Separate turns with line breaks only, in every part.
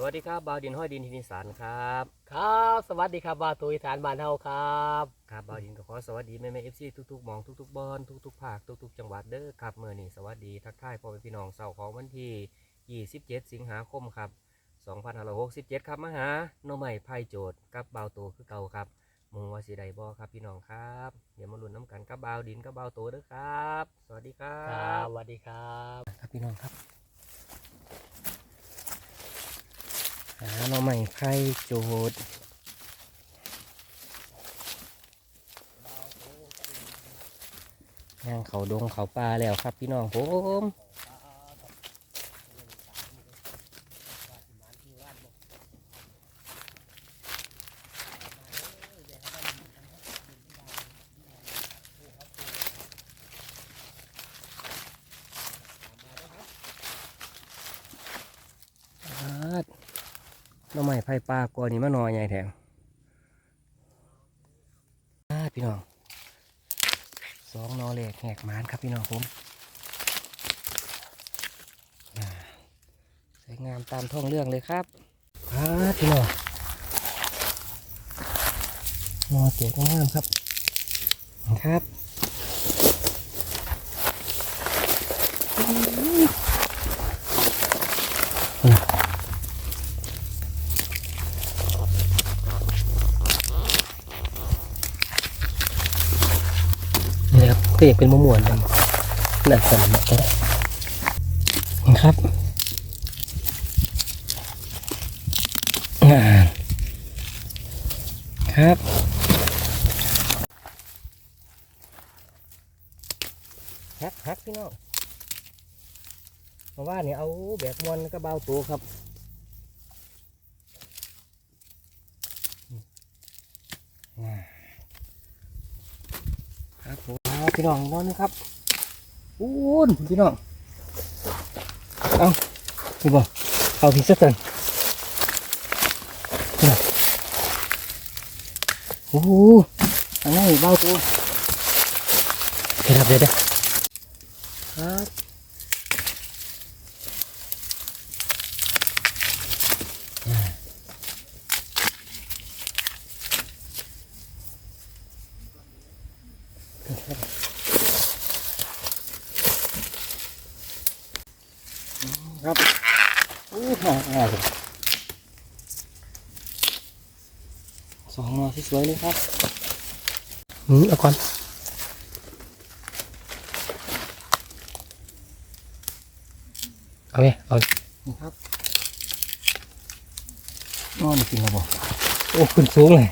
สวัสดีครับบาวดินห้อยดินทินิสานครับ
ครับ สวัสดีครับว่าตุยฐานบ้านเฮาครับ
ครับบาวดินก็ขอสวัสดีแม่แม่เอฟซีทุกๆหมองทุกๆบอลทุกๆภาคทุกๆ จังหวัดเด้อครับเมื่อนี้สวัสดีทักทายพ่อแม่พี่น้องเสาร์ของวันที่27 สิงหาคมครับ2567ครับมาหาโนใหม่ไพ่โจทย์กับบาวโตคือเก่าครับมุงว่าสีใดบอครับพี่น้องครับ เดี๋ยวมาลุ้นน้ำกันกับบาวดินกับบาวโตเด้อครับ สวัสดีครั
ครับบสวัสดีครับ
ครับพี่น้องครับ หาหน่อใหม่ไข่โจดย่างเขาดงเขาปลาแล้วครับพี่น้องผมอาดหน่อใหม่ไผ่ นี้มานอยใหญ่แถงอาพี่น้องสองนอเหล็กแหกมานครับพี่น้องผมสวยงามตามท้องเรื่องเลยครับอาดพี่น้องนอเจ๋งามครับครับ ก็อยากเป็นมะม่วนกันหนักสนามก็ได้ครับอ่าครับฮักฮักพี่น้องมาะว่าเนี่ยเอาแบบมวนก็เบาตัวครับอ่าครับผมเอา พี่น้องนอนนะครับอู้นพี่น้องเอาพี่บอกเอาพี่สักกันพี่น้องโอ้โหอันนี้เบาตัวเดี๋ยวเดี๋ยวครับอ่าครับอู้ห่าง่ายเลยสองหนอที่ สวยเลยครับอืมเอาก่อนเอาไหมเอานี่ครับนอนกินแล้วบอกโอ้ขึ้นสูงเลย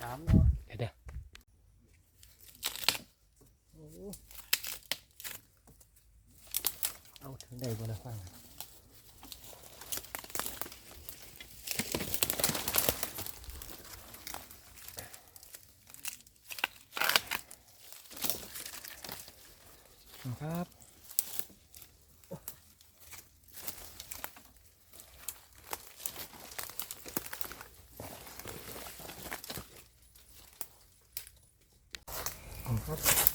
สามเนาะเดี๋ยวเดี๋ยวโอ้เอาถึง ได้บนละฟังครับครับ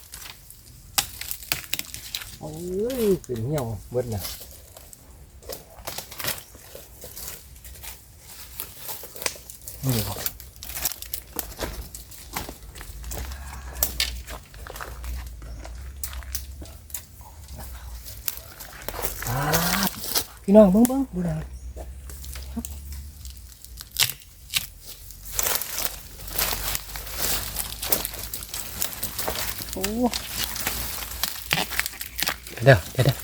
โอ้ยเป็นเหี่ยวเบิดน่ะนี่ เลยครับอ่าพี่น้องเบิ้งเบิ้งดูหน่อยครับโอ้เดี๋ยวเดี๋ยว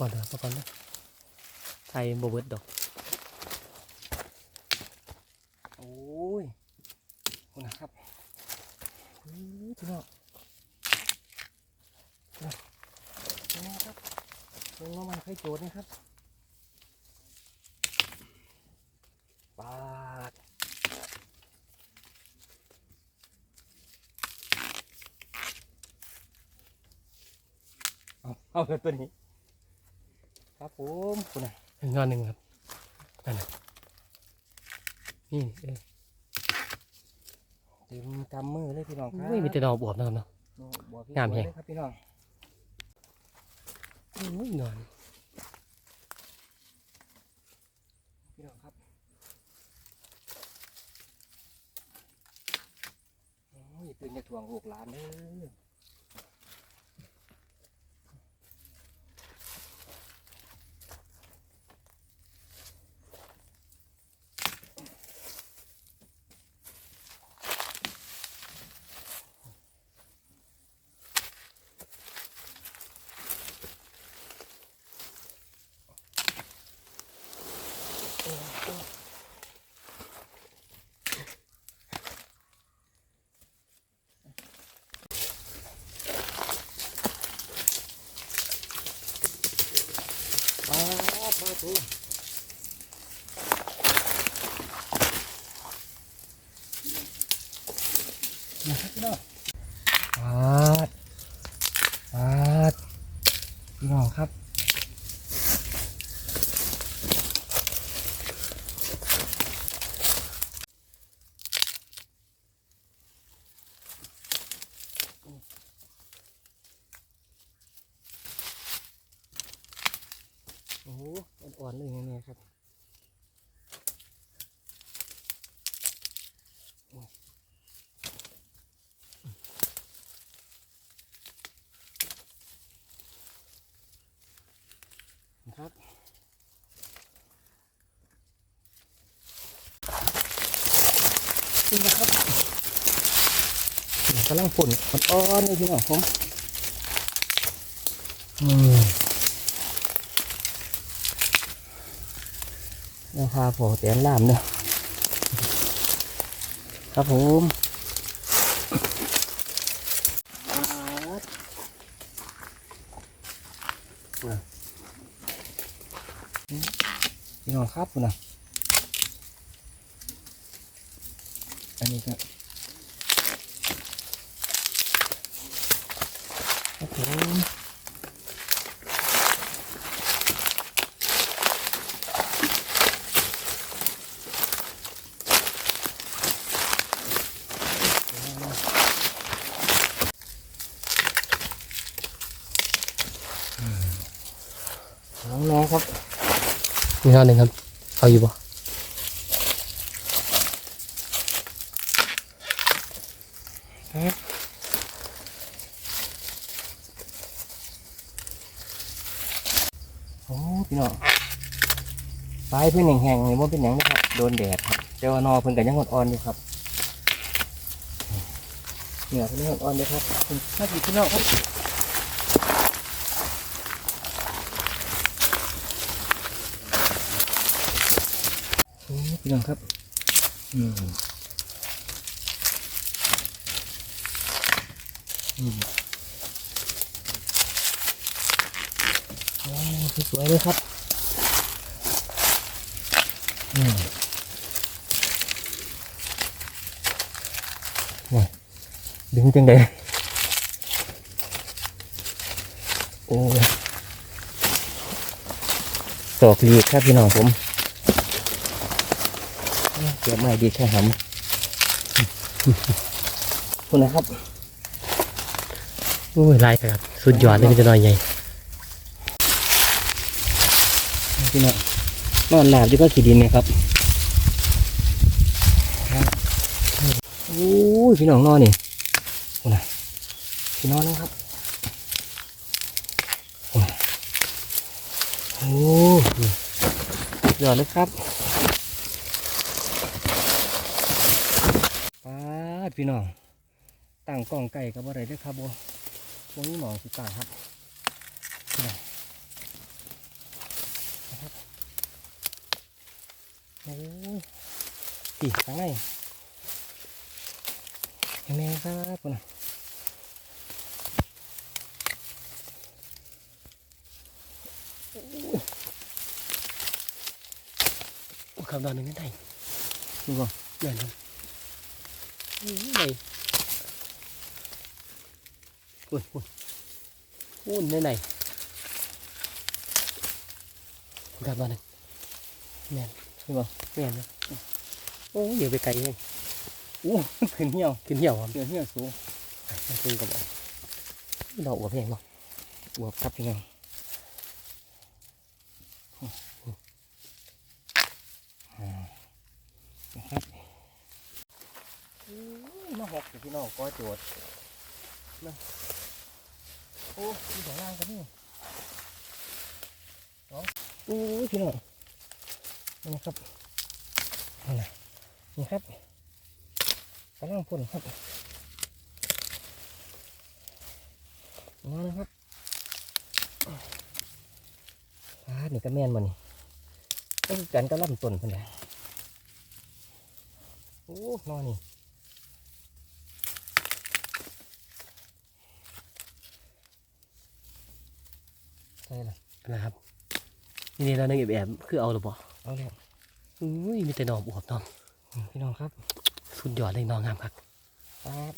ก่อนเถอะเอาก่อนนะไทยโบเบิร์ดดอก
โอ้ยคุณนะครับอื้อพี่น้องนี่นะครับลงน้ำมันไข่โจดนะครับปาดเอาเอาเลยตัวนี้ครับ ผมคุณน่ะ
อีกงอนหนึ่งครับนั่นน่ะนี่เอ้ย
เต็มกำมือเลยพี่น้องครับ
อุ้ยมีแต่ดอกบวบนะครับเนาะ
โอ้บอกพี่
งามแฮง
เลยครับพี่น้อง
อุ้ยนอน
พี่น้องครับโอ้ยตื่นจะทวงลูกหลานเด้อปา ดมาทูนะครับพี่น้องปาดปาดพี่น้องครับ โอ้โหอ่อนๆเลยแน่ๆครับโอ้ยนะครับนี่นะครับนี่กำ ลังฝนอ่อนๆเลยพี่น้องผมอืมนะครับผมเตียนลามเนอะครับผมพี่น้องครับคุณนะอันนี้ก็ ครับผมน้องๆครับ
มีงอนหนึ่งครับ เอาอยู่ปะ
โอ้พี่น้องปลายเพื่อนแห้งๆนี่มันเป็นหยังนะครับ โดนแดดครับแต่ว่านอเพิ่นก็ยังอ่อนๆอยู่ครับเนี่ยเพิ่นยังอ่อนๆอยู่ครับคุณน่ากินพี่น้องครับโอ้พี่น้องครับอืมอืมโอ้สวยๆเลยครับ อืมนี่ดึงจังเลยโอ้ยตอกลีกครับพี่น้องผมเก็บไม่ดีแค่หำคุณนะครับ
อุ้ยลายครับ สุดยอดเลยมีแต่น้อยใหญ่
พี่น้อง นอนหลับอยู่ก็ขีดินเนี่ยครับโอ้ยพี่น้องนอนนี่โอ้ยพี่น้องนะครับโอ้ยโอ้ยยอดเลยครับป้าพี่น้องตั้งกล้องไก่กับอะไรด้วยครับโบโบนี่หมองสิตาครับนี่นะครับ โอ้ยปีข้างในเห็นไหมครับคุณน่ะโอ้คำดอนหนึ่งนั่นได้ดูบ่เดี๋ยวนะนี่ไงปุ่นปุ่นปุ่นในไหนคำดอนหนึ่งแม่นใช่บ่แม่นนะโอ้ยเดี๋ยวไปไกลเองโอ้ขึ้นเหี่ยวขึ้นเหี่ยวครับขึ้นเหี่ยวสูงมาขึ้นกับบอกดอกอวบเองบ่อวบครับพี่น้องนะครับมาหกสิพี่น้องก้อยโจดนะโอ้มีสองล่างกันนี่สองโอ้ยพี่น้อง นี่ครับนี่นะนี่ครับกำลังพ่นครับมาเลยครับอ่านี่ก็แม่นบ่นี่ต้องกันก็ล่ำต้นเพิ่นแหละโอ้นอนนี่ใช่ละ
นะครับนี่เราในแอบแอบๆคือเอาหรือเปล่า
เอาแล้ว
อุ้ยมีแต่ดอกอวบน้อง
อืมพี่น้องครับ
สุดยอดเลยน้องงามครับ
ครับ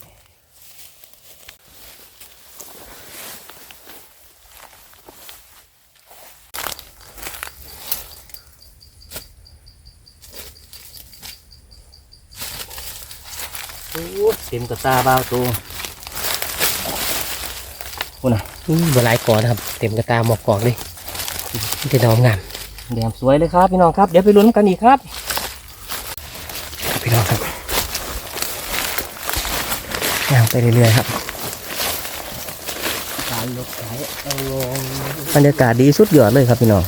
โอ้เต็มกระตาบ้าวตัวคุณน่ะ
อุ้ยบหลายกอนะครับ เต็มกระตาหมอกกองเลยมีแต่ดอกงาม
แดงสวยเลยครับพี่น้องครับ เดี๋ยวไปลุ้นกันอีกครับ
พี่น้องครับย่างไปเรื่อยๆครับ
การลดสายเอาลง
บรรยากาศดีสุดยอดเลยครับพี่น้อง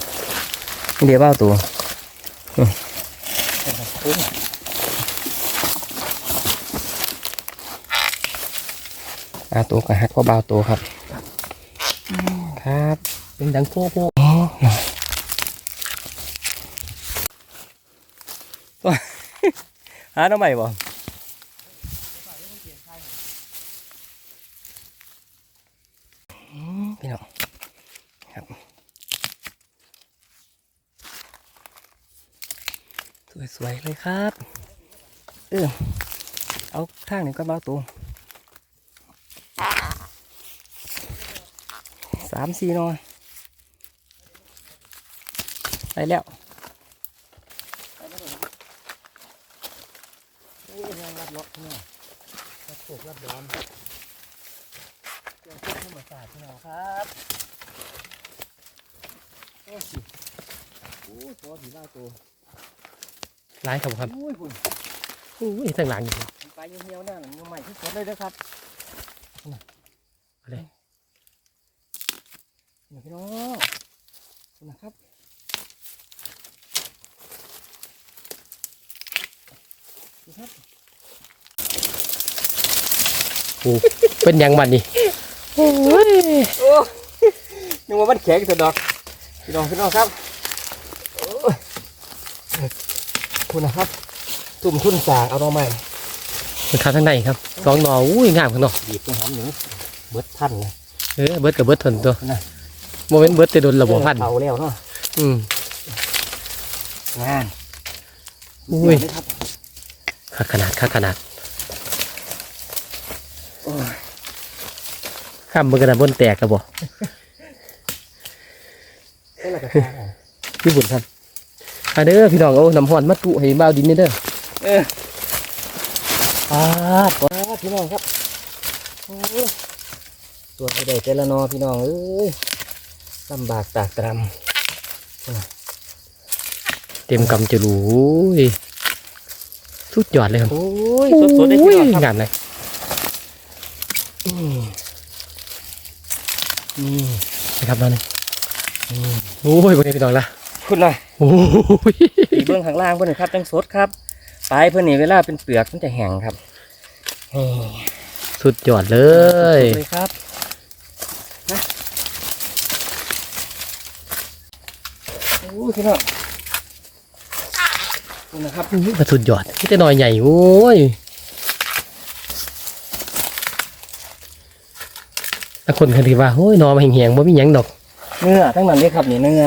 นี่เดี๋ยวเบ้าตัวอาตัวกับฮักพ่อเบาตัวครับ ครับ เป็นดังพวกพวก อ๋อหาทำไมบ่พี่น้องครับสวยๆเลยครับเออเอาทางนี้ก็เบาตัวสามสี่นอได้แล้ว
โอ้ยยังรับล็อกเนี่ยรับโขกรับดอนเครื่องเทศธรรมศาสตร์พี่น้องครับ โอ้ตัวผีบ้าตัว
ร้ายครับครับ
โอ้ยคุณ
อุ้ยทางหลังอยู่
ไปเหี่ยวๆนั่นมันใหม่ที่สุดเลยนะครับ
อาเลย
นี่พี่น้องนะครับนี่ครับ
โอ้เป็นยังบัดนี่โอ้ย
โอ้นึกว่ามันแข็งแต่ดอก พี่น้องพี่น้องครับโอ้ยคุณนะครับ ตุ่มทุนสางเอาเราใหม่
มันเข้าทางในครับสองหนออุ้ยงามข้างนอก
บีบเป็นหอมหนูเบิดท่านเลย
เออเบิดกับเบิดทนตัว
นะ
โมเมนต์เบิดแต่โดนระบบพัน
เผาแล้วเนาะ
อืม
งาน
อุ้ย
เดี๋วนะครับ
คักขนาดคักขนาด
โอ้ย
ข้ามมือกระดาษบนแตกกับบ่
นี่ แหละกระตาอะ
พี่บุญครับอันเด้อพี่น้องเอาน้ำหอนมาตุให้บ่าวดินนี่เด้อ
เออปาดปาดพี่น้องครับโอ้ยตัวไปได้เจละนอพี่น้องเอ้ยลำบากตากตร
เต็มกำจะรู้อุ้ยสุดยอดเลยครับำ
โอ้ยสดๆได้พี่น้องครับ
งามเลย
อืมอืม
นะครับน้องนี่
อืม
โอ้ยวันนี้พี่น้องละ
คุณน่ะ
โอ้ย
ปีเบื้องข้างล่างเพื่อนครับจังสดครับปลายเพื่อนนี่เวลาเป็นเปลือกมันจะแห้งครับนี่
สุดยอดเลย
สุดเลยครับนะโอ้ยพี่น้องคุณนะครับ
อื้อมาสุดยอดนี่แต่น้อยใหญ่โอ้ยถ้าคนคันที่ว่าโอ้ยนอมาแห้งๆบ่มีหยังดอก
เนื้อทั้งนั้นเลยครับนี่เนื้อ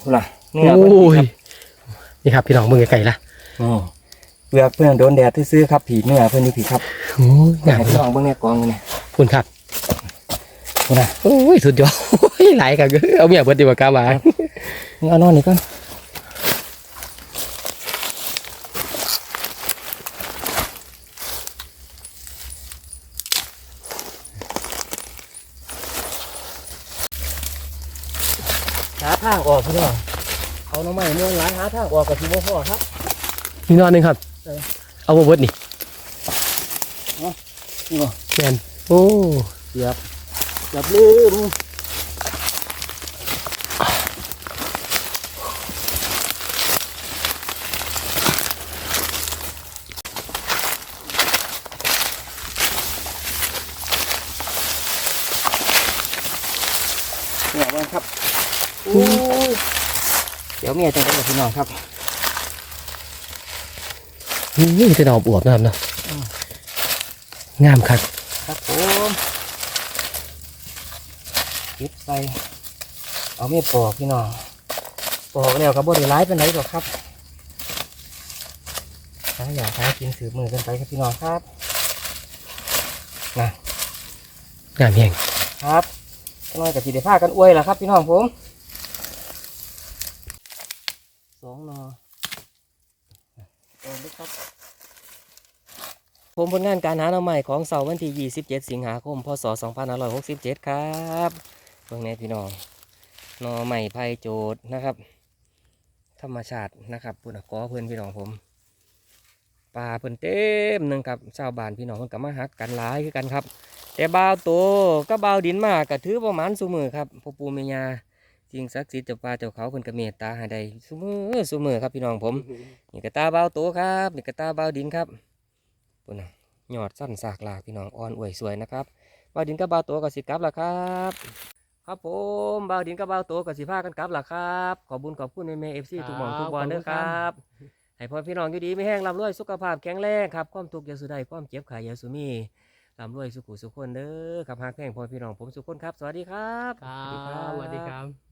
คุณน่ะเนื้อ
โอ้
เพิ่น
ยนี่ครับพี่น้องเบิ่งไกลๆละ
นี่เปลือกเพื่อนโดนแดดซื้อๆครับผีเนื้อเพื่อนนี่ผีครับ
โอ้ยงาม
ให้พี่น้องเบื้องแน่กองนี่
คุณครับ
คุณน่ะ
โอ้ยสุดยอดโอ้ยหลายกันเอาเมียเบิดดีกว่ากาบา
นี่เอานอนนี่ก่อนหาทางออกพี่น้องเอาหน้ำไม้ม่วงหลายหาทางออกกับที่บ่พอครับ
นี่นอนหนึงครับ
เออ
เอาบ่เบิดนี่
นี่บ่
แม่นโอ้
เกือบเกือบลืมเนี่ยมันครับโอ้ยเดี๋ ยวเมียจะได้กับพี่น้องครับ
นี่จะดอกอวบนะครับเนาะ
อืม
งามครับ
ครับผมคิดไปเอาไม่ปอกพี่น้องปอกแล้วกับบริร้ายเป็นไรหรอกครับถ้าอยากหากินสืบมือกันไปครับพี่น้องครับนะ
งามแห้ง
ครับน้อยกับสีเดผ้ากันอวยล่ะครับพี่น้องผมสองหนอโอ้ยครับ ผมผลงานการหาหน่อใหม่ของเสาร์วันที่ 27 สิงหาคม พศ 2567 ครับเบิ่งแน่พี่น้องหน่อใหม่ไผ่โจดนะครับ ธรรมชาตินะครับปุ่นกอเพื่อนพี่น้องผมปลาเพิ่นเต็มหนึ่งครับชาวบ้านพี่น้องเพิ่นก็มาหักกันหลายคือกันครับ แต่บ่าวโตก็บ่าวดินมากก็ถือประมาณสุมือครับพ่อปู่แม่ย่าสิ่งศักดิ์สิทธิ์เจ้าป่าเจ้าเขาเพิ่นก็เมตตาให้ได้สุมือสุมือครับพี่น้องผมนี่กระตาบ่าวโตครับนี่กระตาบ่าวดินครับ ปุ่นน่ะยอดสั้นสากหลากพี่น้องอ่อนอวยสวยนะครับบ่าวดินกับบ่าวโตก็สิกลับล่ะครับ ครับผมบ่าวดินกับบ่าวโตก็สิพากันกลับล่ะครับ ขอบุญขอบคุณในเมเอฟซีทุกหมองทุกบอลเด้อครับให้พ่อพี่น้องอยู่ดีไม่แห้งร่ำรวยสุขภาพแข็งแรงครับความทุกข์อย่าสุดใดความเจ็บไข้อย่าสุมีร่ำรวยสุขุสุขคนเด้อครับหากแพงพ่อพี่น้องผมสุขคนครับ สวัสดีครับ
ครับสวัสดีครับ